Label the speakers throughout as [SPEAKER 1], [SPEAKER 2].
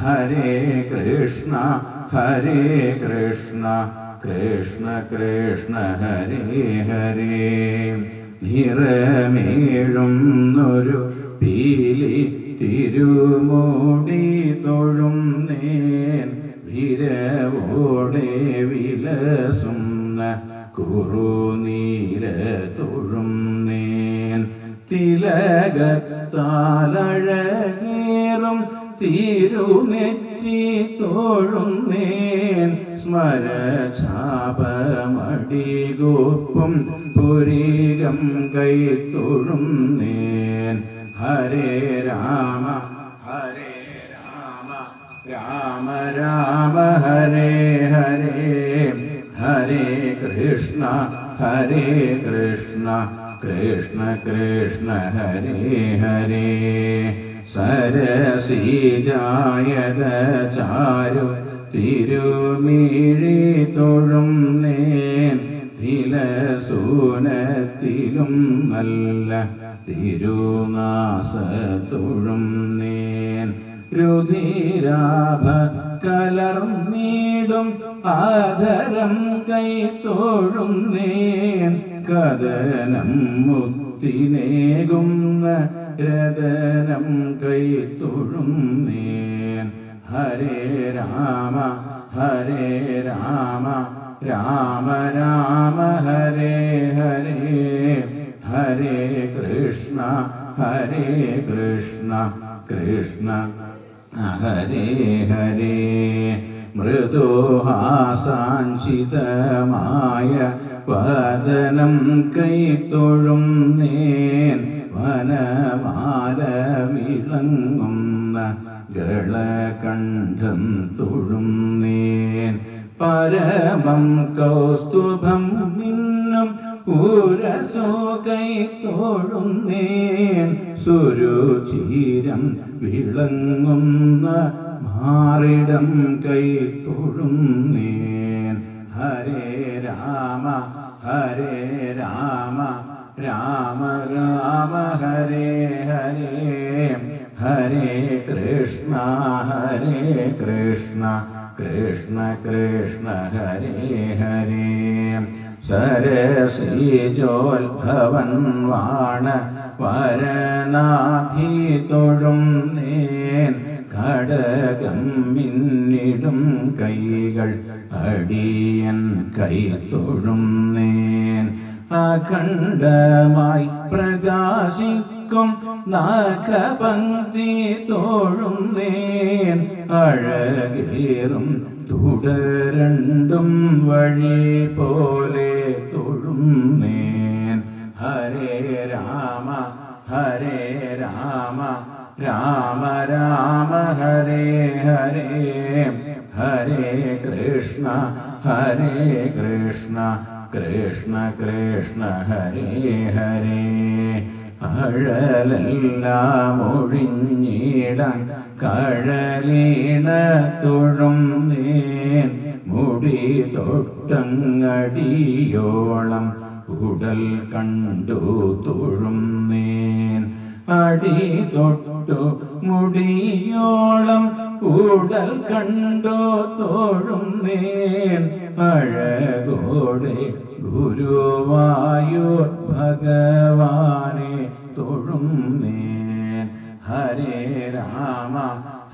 [SPEAKER 1] ഹരേ കൃഷ്ണ ഹരേ കൃഷ്ണ കൃഷ്ണ കൃഷ്ണ ഹരേ ഹരേ. നിറമേഴുന്നൊരു പീലി തിരുമോടി തൊഴും വിരവോടെ വിലസുന്ന കുറുനീര തൊഴും നേൻ. തിലകത്താലഴകേറും തിരുനെറ്റി തോഴുന്നേൻ സ്മരചാപമടികോപ്പും പുരീകം കൈ തൊഴുന്നേൻ. ഹരേ രാമ ഹരേ രാമ രാമ രാമ ഹരേ ഹരേ. ഹരേ കൃഷ്ണ ഹരേ കൃഷ്ണ കൃഷ്ണ കൃഷ്ണ ഹരേ ഹരേ. സരസീജായത ചാരു തിരുമിഴി തൊഴും നേൻ തിലസൂനത്തിലും നല്ല തിരുനാസത്തൊഴും നേൻ. രുധിരാഭ കലർന്നീടും ആദരം കൈ തോഴും നേൻ. കഥനം മുത്തിനേകുന്ന രതനം കൈ തൊഴും ഹരേ രാമ ഹരേ രാമ രാമ രാമ ഹരേ ഹരേ. ഹരേ കൃഷ്ണ ഹരേ കൃഷ്ണ കൃഷ്ണ ഹരേ ഹരേ. മൃദുഹാസാഞ്ചിതമായ വദനം കൈത്തൊഴും നേൻ വനമാല വിളങ്ങുന്ന ഗളകണ്ഠം തൊഴും നേൻ. പരമം കൗസ്തുഭം മിന്നും ഊരസോ കൈ നേൻ. സുരുചീരം വിളങ്ങുന്ന മാറിടം കൈ നേൻ. ഹരേ രാമ ഹരേ രാമ രാമ രാമ ഹരേ ഹരേ. ഹരേ കൃഷ്ണ ഹരേ കൃഷ്ണ കൃഷ്ണ കൃഷ്ണ ഹരേ ഹരേ. സരസീജോത്ഭവൻ വാണ വരനാഭി തൊഴും നേൻ. ഘടകം മിന്നിടും കൈകൾ അടിയൻ കൈ തൊഴും നേൻ. അഖണ്ഡമായി പ്രകാശിക്കും നാഗപങ്ക്തി തോഴുന്നേൻ അഴകേറും തുടരണ്ടും വഴി പോലെ തൊഴുന്നേൻ ഹരേ രാമ ഹരേ രാമ രാമ രാമ ഹരേ ഹരേ. ഹരേ കൃഷ്ണ ഹരേ കൃഷ്ണ കൃഷ്ണ കൃഷ്ണ ഹരേ ഹരേ. അഴലെല്ലാം ഒഴിഞ്ഞിടാൻ കഴലീണ തൊഴും നേൻ. മുടി തൊട്ടങ്ങടിയോളം ഉടൽ കണ്ടു തൊഴും നേൻ. അടി തൊട്ടു മുടിയോളം ഉടൽ കണ്ടോ തോഴും നേൻ അഴകോടെ ഗുരുവായൂർ ഭഗവാനെ തോഴും നേൻ ഹരേ രാമ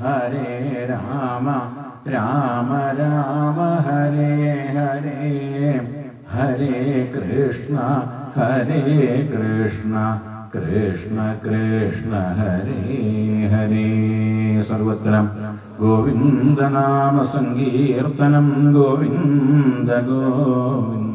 [SPEAKER 1] ഹരേ രാമ രാമ രാമ ഹരേ ഹരേ. ഹരേ കൃഷ്ണ ഹരേ കൃഷ്ണ. കൃഷ്ണ കൃഷ്ണ ഹരേ ഹരേ. സർവത്ര ഗോവിന്ദനാമ സങ്കീർത്തനം ഗോവിന്ദ ഗോവിന്ദ